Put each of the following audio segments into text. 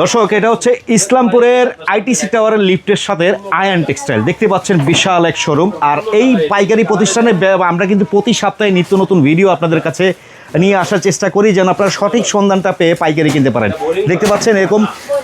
দর্শক, এটা হচ্ছে ইসলামপুরের আইটিসি টাওয়ারের লিফটের সাথে আয়ন টেক্সটাইল। দেখতে পাচ্ছেন বিশাল এক শোরুম। আর এই পাইকারি প্রতিষ্ঠানে আমরা কিন্তু প্রতি সপ্তাহে নিত্য নতুন ভিডিও আপনাদের কাছে নিয়ে আসার চেষ্টা করি যেন আপনারা সঠিক সন্ধানটা পেয়ে পাইকারি কিনতে পারেন। দেখতে পাচ্ছেন এরকম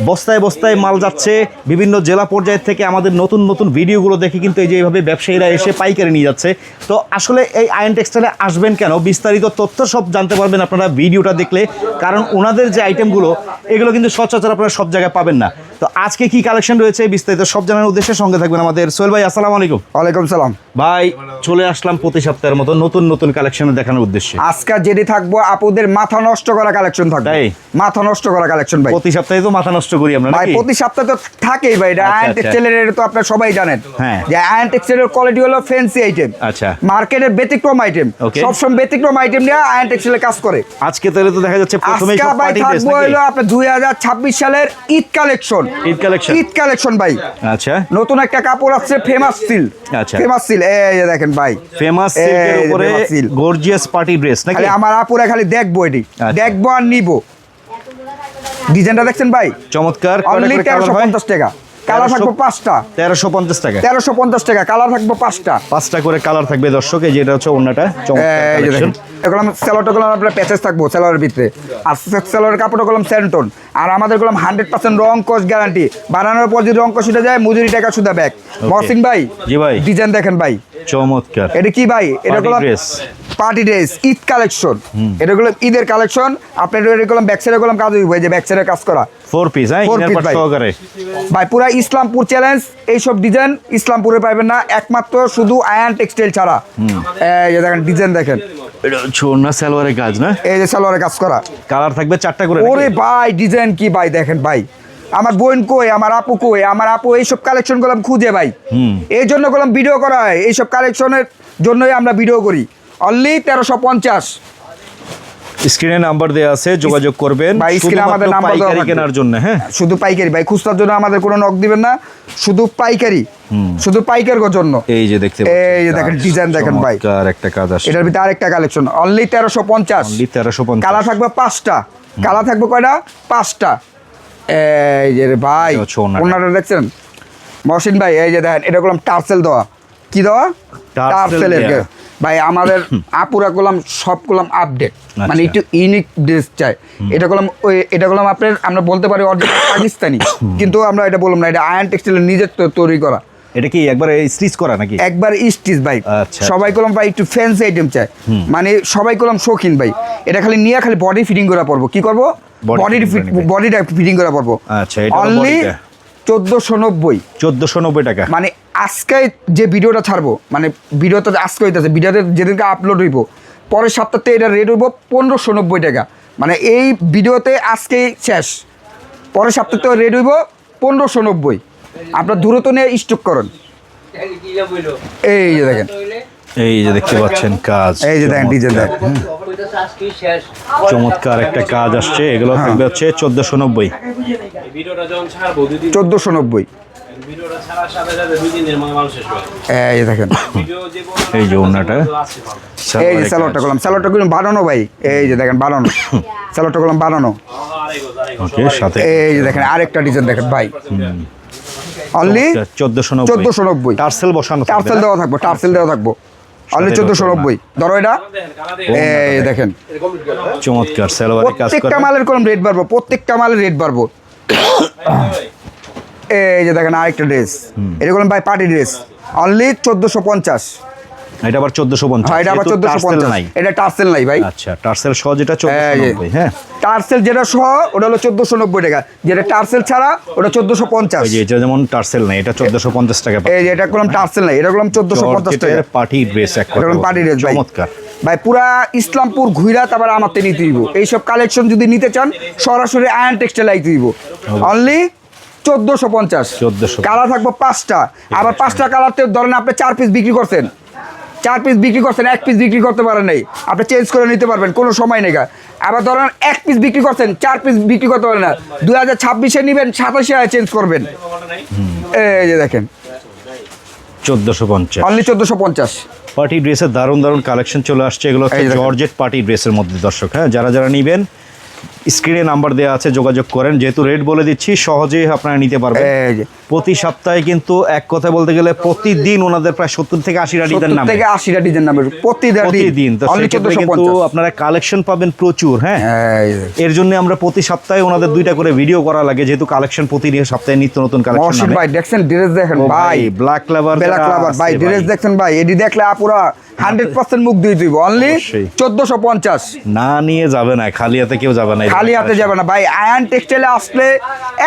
বস্তায় বস্তায় মাল যাচ্ছে, বিভিন্ন জেলা পর্যায়ের থেকে আমাদের নতুন নতুন ভিডিওগুলো দেখে কিন্তু এই যে এইভাবে ব্যবসায়ীরা এসে পাইকারি নিয়ে যাচ্ছে। তো আসলে এই আয়ন টেক্সটাইলে আসবেন কেন? বিস্তারিত তথ্য সব জানতে পারবেন আপনারা ভিডিওটা দেখলে, কারণ ওনাদের যে আইটেমগুলো এগুলো কিন্তু সচরাচর আপনারা সব জায়গায় পাবেন না। তো আজকে কি কালেকশন রয়েছে? বিস্তারিত সব জানার উদ্দেশ্যে সঙ্গে থাকবেন আমাদের সোহেল ভাই আসসালামু আলাইকুম। ওয়ালাইকুম সালাম। ভাই চলে আসলাম প্রতি সপ্তাহের মতো নতুন নতুন কালেকশন দেখানোর উদ্দেশ্যে। আজকে যেটি থাকব আপুদের মাথা নষ্ট করা কালেকশন থাকবে। মাথা নষ্ট করা কালেকশন ভাই। প্রতি সপ্তাহে তো মাথা নষ্ট করি আমরা ভাই প্রতি সপ্তাহে তো থাকেই ভাই এটা আচ্ছা, আয়ন আচ্ছা। টেক্সটাইলের তো আপনারা সবাই জানেন। হ্যাঁ। যে আয়ন টেক্সটাইলের কোয়ালিটি হলো ফ্যান্সি আইটেম আচ্ছা। মার্কেটের ব্যতিক্রম আইটেম Okay. সবসময় ব্যতিক্রম আইটেম নিয়ে আয়ন টেক্সটাইলে কাজ করে। আজকে তাহলে তো দেখা যাচ্ছে প্রথমেই সব পার্টি ড্রেস থাকব হলো আপনার হাজার ছাব্বিশ সালের Eid collection Eid collection Eid collection ভাই। আচ্ছা। নতুন একটা কাপড় আসছে ফেমাস সিল আচ্ছা। ফেমাস সিল এই দেখেন ভাই। ফেমাস সিল্কের উপরে গর্জিয়াস পার্টি ড্রেস নাকি? খালি আমার আপুরা খালি দেখব এটি। আচ্ছা। দেখব আর নিবো। ডিজাইনটা দেখছেন ভাই? চমৎকার। অনলি তেরোশো পঞ্চাশ টাকা। কালার থাকব পাঁচটা। তেরোশো পঞ্চাশ টাকা। তেরোশো পঞ্চাশ টাকা কালার থাকব পাঁচটা। পাঁচটা করে কালার থাকবে দর্শক এই যেটা হচ্ছে অন্যটা এগুলো স্যালোটা গুলো আপনার প্যাচেস থাকব স্যালোয়ারের ভিতরে। আর স্যালোয়ারের কাপড়টা গুলো স্যান্টন আর আমাদেরগুলো হান্ড্রেড পার্সেন্ট রং কস গ্যারান্টি বানানোর পর যদি রং কস উঠে যায় মজুরি টাকা শুধু ব্যাগ মহসিন ভাই জি ভাই। ডিজাইন দেখেন ভাই। চমৎকার। এটা কি ভাই? এটা Party গুলো dress। Party dress Eid collection. এটা গুলো ঈদের কালেকশন। আপনার এটা গুলো ব্যাক সাইডে গুলো কাজ হইবে যে ব্যাক সাইডের কাজ করা। ফোর পিস হ্যাঁ পার্ট ভাই। সহকারে। ভাই পুরা ইসলামপুর চ্যালেঞ্জ এইসব ডিজাইন ইসলামপুরে পাইবেন না একমাত্র শুধু আয়ান টেক্সটাইল ছাড়া। এই যে দেখেন ডিজাইন দেখেন। অন্য সালোয়ারের কাজ না? এই যে সালোয়ারে কাজ করা। কালার থাকবে চারটা করে ওরে ভাই ডিজাইন কি ভাই দেখেন ভাই। আমার বোন কই আমার আপু কই আমার আপু এইসব কালেকশনগুলো খুঁজে ভাই। এই জন্য গেলাম ভিডিও করা হয়। এইসব কালেকশনের জন্যই আমরা ভিডিও করি। অনলি তেরোশো পঞ্চাশ। স্ক্রিনে নাম্বার দেওয়া আছে যোগাযোগ করবেন। ভাই, স্ক্রিনে আমাদের নাম্বার পাইকারি কেনার জন্য হ্যাঁ? শুধু পাইকারি ভাই খুচরার জন্য আমাদের কোনো নক দিবেন না শুধু পাইকারি। শুধু পাইকার জন্য। এই যে দেখতে এই যে দেখেন, design দেখেন ভাই। চমৎকার একটা কাজ আসছে। এটার ভিতরে আরেকটা কালেকশন অনলি তেরোশো পঞ্চাশ। অনলি তেরোশো পঞ্চাশ। কালার থাকবে পাঁচটা। কালার থাকবে কয়টা? পাঁচটা। এই যে ভাই। ওনাটা। দেখছেন? মহসিন ভাই এই যে দেখেন এটা করলাম টার্সেল দেওয়া। কি দেওয়া? টার্সেলের। ভাই আমাদের আপুরা করলাম সব করলাম আপডেট মানে আচ্ছা। একটু ইউনিক ড্রেস চাই। এটা করলাম ওই এটা করলাম আপনার আমরা বলতে পারি অরিজিনাল পাকিস্তানি। কিন্তু আমরা এটা বললাম না এটা আয়ন টেক্সটাইলের নিজের তো- তৈরি করা। এটা কি একবার স্টিচ করা নাকি? একবার স্টিচ ভাই। আচ্ছা। সবাই করলাম ভাই একটু ফ্যান্সি আইটেম চাই। মানে সবাই করলাম শৌখিন ভাই। এটা খালি নিয়ে খালি বডি ফিটিং করা পড়ব কি করব? বডি। বডিটা ফিটিং করা পড়ব আচ্ছা, অনলি। চোদ্দোশো নব্বই। চোদ্দশো নব্বই টাকা। মানে আজকে যে ভিডিওটা ছাড়বো মানে ভিডিওটা আজকে হইতেছে ভিডিওতে যেদিনকে আপলোড হইব পরের সপ্তাহতে এটা রেট হইব পনেরোশো নব্বই টাকা। মানে এই ভিডিওতে আজকেই শেষ। পরের সপ্তাহতে রেট হইব পনেরোশো নব্বই। আপনার দূরত্ব নিয়ে স্টক করুন। এই যে দেখেন। এই যে দেখতে পাচ্ছেন কাজ। এই যে দেখেন ডিজাইন দেখেন চমৎকার। একটা কাজ আসছে এগুলো হ্যাঁ। থাকবে হচ্ছে চোদ্দশো নব্বই। ভিডিওটা যখন ছাড়বো দুই দিন চোদ্দোশো নব্বই। ভিডিওটা ছাড়ার সাথে সাথে দুই দিনের মধ্যে মানুষ শেষ হবে এই দেখেন। এই যে ওড়নাটা। আছে এই যে স্যালোডটা করলাম স্যালোডটা করলাম বানানো ভাই। এই যে দেখেন বানানো। স্যালোডটা করলাম বানানো। ওকে সাথে এই যে দেখেন আরেকটা ডিজাইন দেখেন ভাই। অনলি চোদ্দশো নব্বই। চোদ্দোশো নব্বই। টার্সেল বসানো টার্সেল দেওয়া থাকব টার্সেল দেওয়া থাকব। অনলি চোদ্দশো নব্বই। ধরো এটা। এই দেখেন। চমৎকার প্রত্যেকটা মালের কোন রেট বাড়বো প্রত্যেকটা মালের রেট বাড়বো। এই যে দেখেন আরেকটা ড্রেস। এরকম ভাই পার্টি ড্রেস। অনলি চোদ্দোশো পঞ্চাশ। এটা আবার চোদ্দশো পঞ্চাশ হ্যাঁ এটা আবার যেহেতু চোদ্দোশো টার্সেল পঞ্চাশ নাই। এটা টার্সেল নাই ভাই। আচ্ছা টার্সেল সহ যেটা চোদ্দশো এই যে। নব্বই হ্যাঁ। টার্সেল যেটা সহ ওটা হলো চোদ্দোশো নব্বই টাকা। যেটা টার্সেল ছাড়া ওটা চোদ্দোশো পঞ্চাশ। যে এটা যেমন টার্সেল নাই এটা চোদ্দশো পঞ্চাশ টাকা এই যে এটা করলাম টার্সেল নাই এটা চোদ্দোশো পঞ্চাশ টাকা। পার্টি ড্রেস এক এটা পার্টি ড্রেস ভাই। চমৎকার। ভাই পুরা ইসলামপুর ঘুরা তারপর আমাতে নিতে দিব এইসব কালেকশন যদি নিতে চান সরাসরি আয়ন টেক্সটাইল আইতে দিব অনলি চোদ্দশো পঞ্চাশ। 1450 কালার থাকব পাঁচটা। আবার পাঁচটা কালারতে ধরেন আপনি চার পিস বিক্রি করছেন। চার পিস বিক্রি করছেন এক পিস বিক্রি করতে পারেন নাই। আপনি চেঞ্জ করে নিতে পারবেন কোনো সময় নেই আবার ধরেন এক পিস বিক্রি করছেন চার পিস বিক্রি করতে পারেন না। দুই হাজার ছাব্বিশে নেবেন সাতাশে চেঞ্জ করবেন। এই যে দেখেন। চোদ্দশো পঞ্চাশ। অনলি চোদ্দোশো পঞ্চাশ। পার্টি ড্রেসের দারুণ দারুণ কালেকশন চলে আসছে। এগুলো জর্জেট পার্টি ড্রেসের মধ্যে দর্শক। হ্যাঁ যারা যারা নিবেন স্ক্রিনে নাম্বার দেওয়া আছে যোগাযোগ করেন। যেহেতু রেট বলে দিচ্ছি সহজেই আপনারা নিতে পারবেন। প্রতি সপ্তাহে কিন্তু এক কথা বলতে গেলে প্রতিদিন ওনাদের প্রায় সত্তর থেকে আশিটা ডিজাইন নামে। থেকে আশিটা ডিজাইন নামে। প্রতিদিন। প্রতিদিন তো সেক্ষেত্রে কিন্তু আপনারা কালেকশন পাবেন প্রচুর হ্যাঁ? এর জন্য আমরা প্রতি সপ্তাহে ওনাদের দুইটা করে ভিডিও করা লাগে যেহেতু কালেকশন প্রতি সপ্তাহে নিত্য নতুন কালেকশন ভাই দেখছেন ড্রেস দেখেন ভাই। ব্ল্যাক ক্লাবার বেলা ক্লাবার ভাই ড্রেস দেখছেন ভাই। এডি দেখলে আপুরা হান্ড্রেড পার্সেন্ট মুখ দিয়ে দিব। অনলি। চোদ্দশো পঞ্চাশ। না নিয়ে যাবে না খালি হাতে কেউ যাবে না খালি হাতে যাবে না। ভাই আয়ন টেক্সটাইলে আসলে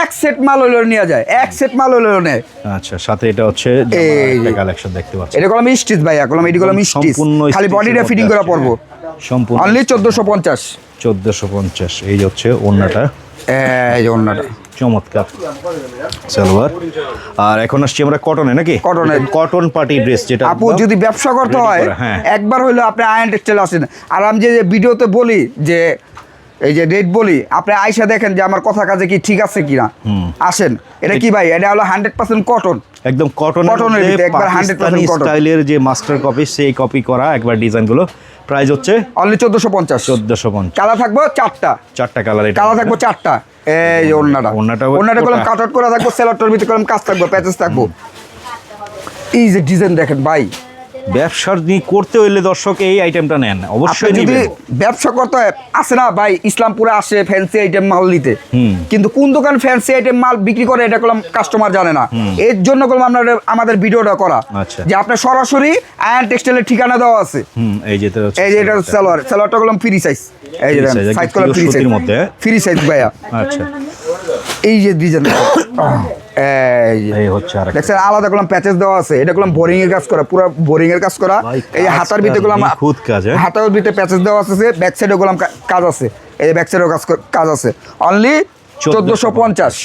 এক সেট মাল হইলেও নেওয়া যায়। এক সেট মাল হইলেও নেয়। আচ্ছা সাথে এটা হচ্ছে। কালেকশন দেখতে পাচ্ছেন এটা কলম স্টিচ ভাই কলম এটি কলম স্টিচ খালি বডিটা ফিটিং করা পড়ব। সম্পূর্ণ অনলি চোদ্দশো পঞ্চাশ। চোদ্দশো পঞ্চাশ এই হচ্ছে ওন্নাটা এই যে অন্যটা চমৎকার। সালোয়ার। আর এখন আসছি আমরা কটনে নাকি? কটনে। কটন পার্টি ড্রেস যেটা আপু যদি ব্যবসা করতে হয় হ্যাঁ। একবার হইল আপনি আয়ন টেক্সটাইল আসেন। আর আমি যে ভিডিওতে বলি যে এই যে রেট বলি আপনি আইসা দেখেন যে আমার কথা কাজে কি ঠিক আছে কিনা। আসেন। এটা কি ভাই? এটা হলো হান্ড্রেড পার্সেন্ট কটন একদম কটন কটনের একবার 100% কটন। স্টাইলের যে মাস্টার কপি সেই কপি করা একবার ডিজাইনগুলো। প্রাইস হচ্ছে অনলি চোদ্দশো পঞ্চাশ। চোদ্দশো পঞ্চাশ। কালার থাকব চারটা। চারটা কালার এটা। কালার থাকব চারটা। এই ওড়নাটা। কলম কোটা। আউট করা থাকব সেলরটার ভিতরে কলম কাজ থাকব প্যাচেস থাকব। এই যে ডিজাইন দেখেন ভাই। করতে হইলে দর্শক এই আইটেমটা নেন অবশ্যই যদি ব্যবসা করতে হয় আসে না ভাই ইসলামপুরে আসে ফ্যান্সি আইটেম মাল নিতে। কিন্তু কোন দোকান ফ্যান্সি আইটেম মাল বিক্রি করে এটা করলাম কাস্টমার জানে না। এর জন্য করলাম আপনার আমাদের ভিডিওটা করা। আচ্ছা। যে আপনার সরাসরি আয়ন টেক্সটাইলের ঠিকানা দেওয়া আছে। এই যে এটা সালোয়ার সালোয়ারটা করলাম ফ্রি সাইজ এই যে সাইজ ফ্রি সাইজ মধ্যে, হ্যাঁ? ফ্রি সাইজ ভাইয়া। আচ্ছা। এই যে ডিজাইন এই হচ্ছে আর দেখছেন আলাদা প্যাচেস দেওয়া আছে। এটা করলাম বোরিং এর কাজ করা পুরো বোরিং এর কাজ করা। এই হাতার ভিতরে করলাম খুদ কাজ, হ্যাঁ? হাতার ভিতরে প্যাচেস দেওয়া আছে ব্যাক সাইডে করলাম কা- কাজ আছে। এই ব্যাক সাইডেও কাজ কাজ আছে। অনলি চোদ্দোশো পঞ্চাশ।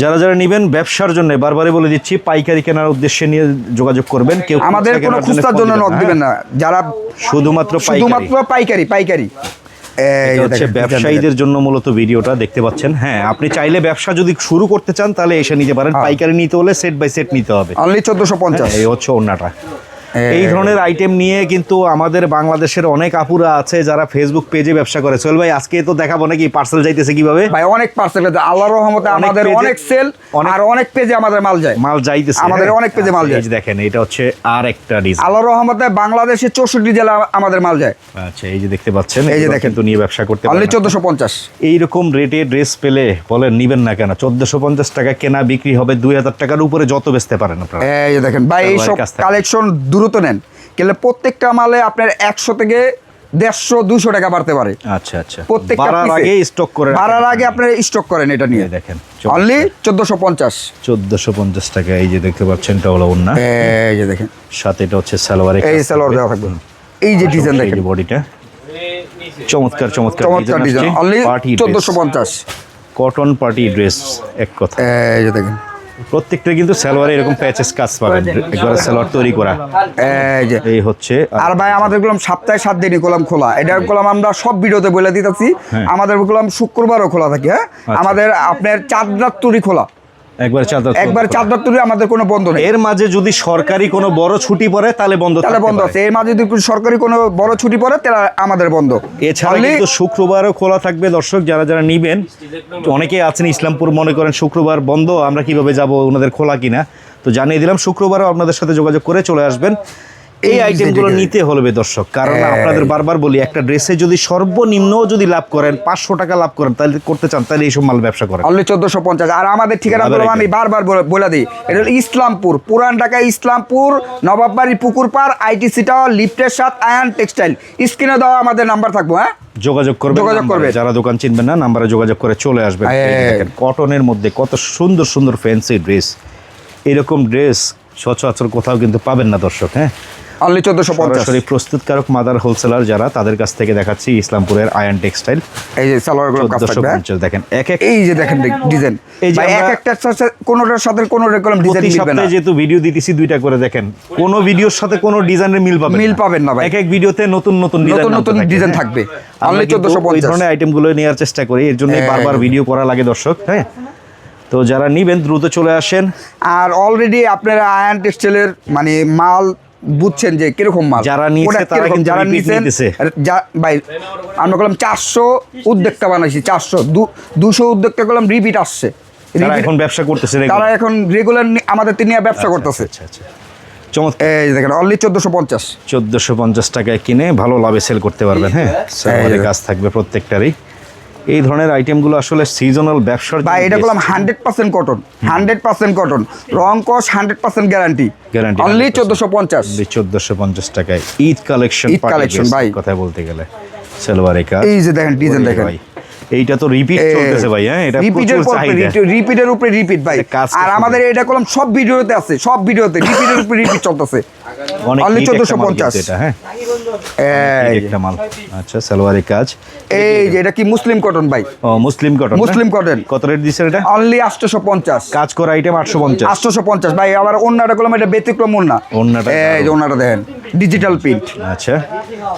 যারা যারা নেবেন ব্যবসার জন্য বারবারই বলে দিচ্ছি পাইকারি কেনার উদ্দেশ্যে নিয়ে যোগাযোগ করবেন কেউ আমাদের কোনো খুচরার জন্য নক হ্যাঁ? দিবেন না। যারা শুধুমাত্র পাইকারি। শুধুমাত্র পাইকারি পাইকারি। হচ্ছে ব্যবসায়ীদের জন্য মূলত ভিডিওটা দেখতে পাচ্ছেন? হ্যাঁ আপনি চাইলে ব্যবসা যদি শুরু করতে চান তাহলে এসে নিতে পারেন। হ্যাঁ। পাইকারি নিতে হলে সেট বাই সেট নিতে হবে। অনলি চোদ্দোশো পঞ্চাশ। হ্যাঁ, এই হচ্ছে অন্যটা এই- এই ধরনের আইটেম নিয়ে কিন্তু আমাদের বাংলাদেশের অনেক আপুরা আছে যারা ফেসবুক পেজে ব্যবসা করে। সোহেল ভাই আজকে তো দেখাবো নাকি পার্সেল যাইতেছে কীভাবে? ভাই অনেক পার্সেল আল্লাহর রহমতে আমাদের অনেক সেল আর অনেক পেজে আমাদের মাল যায়। মাল যাইতেছে আমাদের হ্যাঁ? অনেক পেজে মাল যায়। যে দেখেন এটা হচ্ছে আর একটা ডিজাইন আল্লাহর রহমতে বাংলাদেশে চৌষট্টি জেলা আমাদের মাল যায়। আচ্ছা এই যে দেখতে পাচ্ছেন এই যে দেখেন। কিন্তু নিয়ে ব্যবসা করতে পারেন চোদ্দোশো পঞ্চাশ। এইরকম রেটে ড্রেস পেলে বলেন নিবেন না কেন? চোদ্দশো পঞ্চাশ টাকা কেনা বিক্রি হবে দুই হাজার টাকার উপরে যত বেচতে পারেন আপনারা। এই যে দেখেন ভাই এই সব কালেকশন দ্রুত নেন। গেলে প্রত্যেকটা মালে আপনার একশো থেকে দেড়শো দুশো টাকা বাড়তে পারে। আচ্ছা আচ্ছা। প্রত্যেকটা আগে স্টক করে বাড়ার আগে আপনার স্টক করেন এটা নিয়ে। দেখেন অনলি চোদ্দোশো পঞ্চাশ। চোদ্দশো পঞ্চাশ টাকা এই যে দেখতে পাচ্ছেন এটা হলো অন্য এই যে দেখেন। সাথে এটা হচ্ছে সালোয়ারে এই সালোয়ার দেওয়া থাকবে। এই যে ডিজাইন দেখেন। বডিটা চমৎকার চমৎকার। চমৎকার ডিজাইন অনলি চোদ্দোশো পঞ্চাশ। কটন পার্টি ড্রেস এক কথা। এই যে দেখেন। প্রত্যেকটা কিন্তু সালোয়ারে এরকম প্যাচেস কাজ পাবেন। একবার সালোয়ার তৈরি করা। এই যে। এই হচ্ছে আর ভাই আমাদের গুলাম সপ্তাহে সাত দিনই কলাম খোলা। এটা কলাম আমরা সব ভিডিওতে বলে দিতেছি। হ্যাঁ। আমাদের কলাম শুক্রবারও খোলা থাকে হ্যাঁ? আমাদের আপনার চাঁদ তৈরি খোলা। একবার চাদর একবার চাঁদ তুলে আমাদের কোনো বন্ধ নেই। এর মাঝে যদি সরকারি কোনো বড় ছুটি পড়ে তাহলে বন্ধ তাহলে বন্ধ আছে। এর মাঝে যদি সরকারি কোনো বড় ছুটি পড়ে তাহলে আমাদের বন্ধ। এছাড়া কিন্তু শুক্রবারও খোলা থাকবে দর্শক যারা যারা নিবেন অনেকে আছেন ইসলামপুর মনে করেন শুক্রবার বন্ধ আমরা কীভাবে যাব ওনাদের খোলা কিনা। তো জানিয়ে দিলাম শুক্রবারও আপনাদের সাথে যোগাযোগ করে চলে আসবেন। এই আইটেমগুলো নিতে হবে দর্শক। কারণ হ্যাঁ। আপনাদের বারবার বলি একটা ড্রেসে যদি সর্বনিম্ন যদি লাভ করেন পাঁচশো টাকা লাভ করেন তাহলে করতে চান তাহলে এইসব মাল ব্যবসা করেন। অনলি চোদ্দশো পঞ্চাশ। আর আমাদের ঠিকানা বললাম আমি বারবার বলে- দিই। এটা হলো ইসলামপুর পুরান ঢাকা ইসলামপুর নবাববাড়ি পুকুর পার আইটিসি টাওয়ার লিফটের সাথ আয়ান টেক্সটাইল। স্ক্রিনে দেওয়া আমাদের নাম্বার থাকব হ্যাঁ? যোগাযোগ করবে যোগাযোগ করবে যারা দোকান চিনবেন না নাম্বারে যোগাযোগ করে চলে আসবে হ্যাঁ। কটনের মধ্যে কত সুন্দর সুন্দর ফ্যান্সি ড্রেস এরকম ড্রেস সচরাচর কোথাও কিন্তু পাবেন না দর্শক হ্যাঁ? অনলি চোদ্দশো পঞ্চাশ। সরাসরি প্রস্তুতকারক মাদার হোলসেলার যারা তাদের কাছ থেকে দেখাচ্ছি ইসলামপুরের আয়ন টেক্সটাইল। এই যে সালোয়ার কাজ থাকবে হ্যাঁ? দেখেন এক এক এই যে দেখেন ডিজাইন। এই যে এক একটার সাথে কোনোটার সাথে কোনো রকম ডিজাইন মিলবে না। যেহেতু ভিডিও দিতেছি দুইটা করে দেখেন। কোন ভিডিওর সাথে কোন ডিজাইনের মিল পাবেন মিল পাবেন না ভাই। এক এক ভিডিওতে নতুন নতুন ডিজাইন নতুন নতুন ডিজাইন থাকবে। অনলি চোদ্দশো পঞ্চাশ। ধরনের আইটেমগুলো নেওয়ার চেষ্টা করি এর জন্য হ্যাঁ। বারবার ভিডিও করা লাগে দর্শক হ্যাঁ? তো যারা নিবেন দ্রুত চলে আসেন। আর অলরেডি আপনারা আয়ান টেক্সটাইলের মানে মাল বুঝছেন যে কীরকম মাল? যারা নিয়েছে তারা কিন্তু যারা যা- ভাই আমরা করলাম চারশো উদ্যোক্তা বানাইছি চারশো। দুশো উদ্যোক্তা করলাম রিপিট আসছে। তারা এখন ব্যবসা করতেছে তারা এখন রেগুলার আমাদের নিয়ে ব্যবসা করতেছে। আচ্ছা আচ্ছা চমৎকার। এই দেখেন অনলি চোদ্দোশো পঞ্চাশ। চোদ্দোশো পঞ্চাশ টাকায় কিনে ভালো লাভে সেল করতে পারবেন হ্যাঁ? কাজ থাকবে প্রত্যেকটারই। এই ধরনের আইটেমগুলো আসলে সিজনাল ব্যবসার বা এটা বললাম hundred percent cotton hundred percent cotton রং কস hundred percent guarantee guarantee only 100% চোদ্দোশো পঞ্চাশ। চোদ্দোশো পঞ্চাশ টাকায় ঈদ কালেকশন ঈদ collection, ভাই। কথা বলতে গেলে। সালোয়ারের কাজ এই যে দেখেন ডিজাইন দেখেন। ভাই, এইটা তো রিপিট চলতেছে ভাই হ্যাঁ? এটা রিপিটের রিপিটের উপরে রিপিট ভাই। আর আমাদের এটা করলাম সব ভিডিওতে আছে সব ভিডিওতে রিপিটের উপরে রিপিট চলতেছে। একটা 1450 এটা হ্যাঁ? এই একটা মাল। আচ্ছা সালোয়ারের কাজ। এই যে এটা কি মুসলিম কটন ভাই? ও মুসলিম কটন মুসলিম cotton। কত রেট এটা? অনলি আটশোশো পঞ্চাশ। কাজ করা আইটেম আটশো পঞ্চাশ। আটশোশো পঞ্চাশ। ভাই আবার অন্যটা করলাম এটা ব্যতিক্রম অন্য। ওড়নাটা এই যে অন্যটা দেখেন। ডিজিটাল প্রিন্ট আচ্ছা।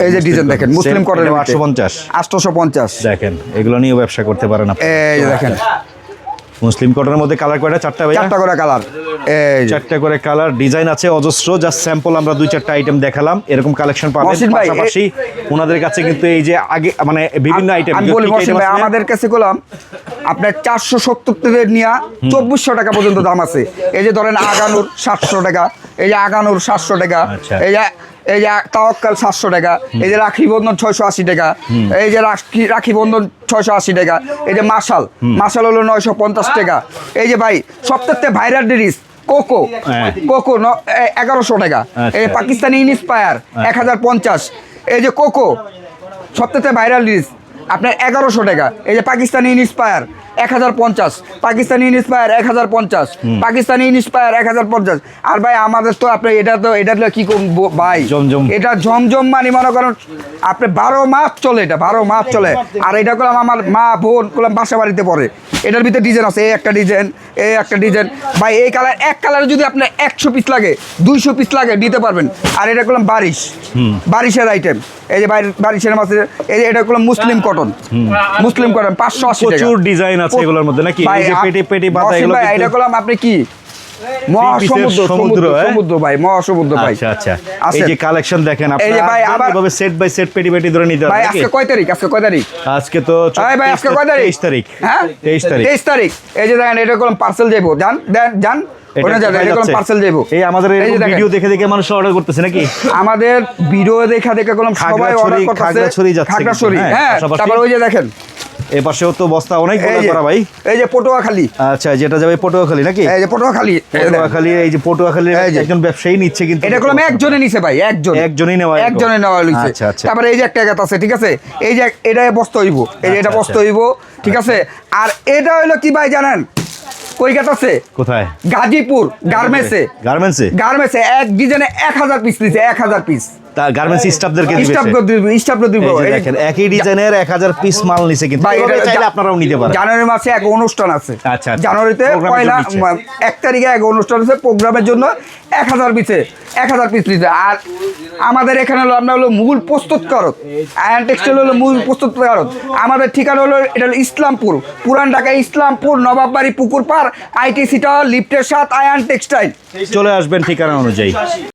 এই যে ডিজাইন দেখেন মুসলিম পঞ্চাশ। 850 পঞ্চাশ। দেখেন এগুলো নিয়ে ব্যবসা করতে পারেন আপনি। এই দেখেন। মুসলিম কটনের মধ্যে কালার কয়টা? চারটা ভাইয়া? চারটা করে কালার এই চারটা করে কালার ডিজাইন আছে অজস্র জাস্ট স্যাম্পল আমরা দুই চারটা আইটেম দেখালাম এরকম কালেকশন পাবেন। ভাই, পাশাপাশি ওনাদের কাছে কিন্তু এই যে আগে মানে বিভিন্ন আইটেম আমি বলি মহসিন ভাই আমাদের কাছে গোলাম আপনার চারশো সত্তর থেকে নিয়ে চব্বিশশো টাকা পর্যন্ত দাম আছে। এই যে ধরেন আগানুর সাতশো টাকা এই যে আগানুর সাতশো টাকা আচ্ছা। এই যে এই যে তাওয়াক্কাল সাতশো টাকা এই যে রাখি বন্ধন ছয়শো আশি টাকা এই যে রাখি রাখি বন্ধন ছয়শো আশি টাকা এই যে মাসাল মাসাল হলো নয়শো পঞ্চাশ টাকা। এই যে ভাই সপ্তাহে ভাইরাল ড্রেস কোকো। হ্যাঁ। কোকো এগারোশো টাকা। এই আচ্ছা। পাকিস্তানি ইনস্পায়ার এক হাজার পঞ্চাশ। এই যে কোকো সপ্তাহে ভাইরাল ডিস আপনার এগারোশো টাকা। এই যে পাকিস্তানি ইনস্পায়ার এক হাজার পঞ্চাশ। পাকিস্তানি ইনস্পায়ার এক হাজার পঞ্চাশ। পাকিস্তানি ইনস্পায়ার এক হাজার পঞ্চাশ। আর ভাই আমাদের তো আপনি এটা তো এটা কি করব ভাই। এটা ঝমঝম মানে মনে করেন আপনি বারো মাস চলে এটা বারো মাস চলে। আর এটা করলাম আমার মা বোন করলাম বাসা বাড়িতে পড়ে এটার ভিতরে ডিজাইন আছে এই একটা ডিজাইন এই একটা ডিজাইন ভাই এই কালার এক কালারে যদি আপনার একশো পিস লাগে দুইশো পিস লাগে দিতে পারবেন। আর এটা করলাম বারিশ। বারিশের আইটেম এই যে বারি- বারিশের মাছের এই যে এটা করলাম মুসলিম কটন মুসলিম কটন পাঁচশো আশি টাকা। প্রচুর ডিজাইন আছে এগুলোর মধ্যে নাকি? ভাই, এই যে পেটি পেটি মহসিন এগুলো এটা করলাম আপনি কি? মহাসমুদ্র সমুদ্র, সমুদ্র হ্যাঁ? ভাই মহাসমুদ্র ভাই। আচ্ছা আচ্ছা। এই যে কালেকশন দেখেন যে ভাই, আবার- সেট বাই সেট পেটি পেটি ধরে নিতে ভাই আজকে কয় তারিখ? আজকে কয় তারিখ? আজকে তো ভাই ভাই আজকে কয় তারিখ? তেইশ তারিখ। হ্যাঁ? তেইশ তারিখ। তেইশ তারিখ। এই যে দেখেন এটা পার্সেল যাইবো। জান দেন জান? পার্সেল এই আমাদের ভিডিও দেখে দেখে মানুষ অর্ডার করতেছে নাকি? আমাদের ভিডিও দেখা দেখে সবাই অর্ডার করতেছে। খাগড়াছড়ি যাচ্ছে হ্যাঁ, হ্যাঁ তারপর ওই যে দেখেন এ পাশেও তো বস্তা অনেক এই করা ভাই। এই যে পটুয়াখালী। আচ্ছা যেটা যাবে পটুয়াখালী নাকি? এই যে পটুয়াখালী এই পটুয়াখালী এই যে পটুয়াখালীর এই যে। একজন ব্যবসায়ী নিচ্ছে কিন্তু এটা করলাম একজনে নিছে ভাই একজন। একজনই নেওয়া। একজনে নেওয়া হইছে। আচ্ছা, আচ্ছা। তারপরে এই যে একটা গাত আছে ঠিক আছে? এই যে এটা বস্তা হইব এই যে এটা আচ্ছা, বস্তা আচ্ছা। হইব ঠিক আছে? আর এটা হইল কি ভাই জানেন? কই গাত আছে? কোথায়? গাজীপুর গার্মেন্টসে। গার্মেন্টসে? গার্মেন্টসে। এক ডিজাইনে এক হাজার পিস নিছে এক হাজার পিস গার্মেন্টস স্টাফদেরকে দিবে স্টাফ সে। দিব স্টাফ করে দিব। এই যে এই- দেখেন একই ডিজাইনের এক হাজার পিস মাল নিছে কিন্তু। এটা চাইলে আপনারাও নিতে পারেন। জানুয়ারি মাসে এক অনুষ্ঠান আছে। আচ্ছা, আচ্ছা। জানুয়ারিতে পয়লা তারিখে এক অনুষ্ঠান আছে প্রোগ্রামের জন্য এক হাজার পিসে এক হাজার পিস নিতে আর আমাদের এখানে হলো আমরা হলো মূল প্রস্তুতকারক আয়ন টেক্সটাইল হলো মূল প্রস্তুতকারক আমাদের ঠিকানা হলো এটা হলো ইসলামপুর। পুরান ঢাকা ইসলামপুর নবাববাড়ি পুকুর পার আইটি সিটা লিফটের সাথ আয়ান টেক্সটাইল চলে আসবেন ঠিকানা অনুযায়ী।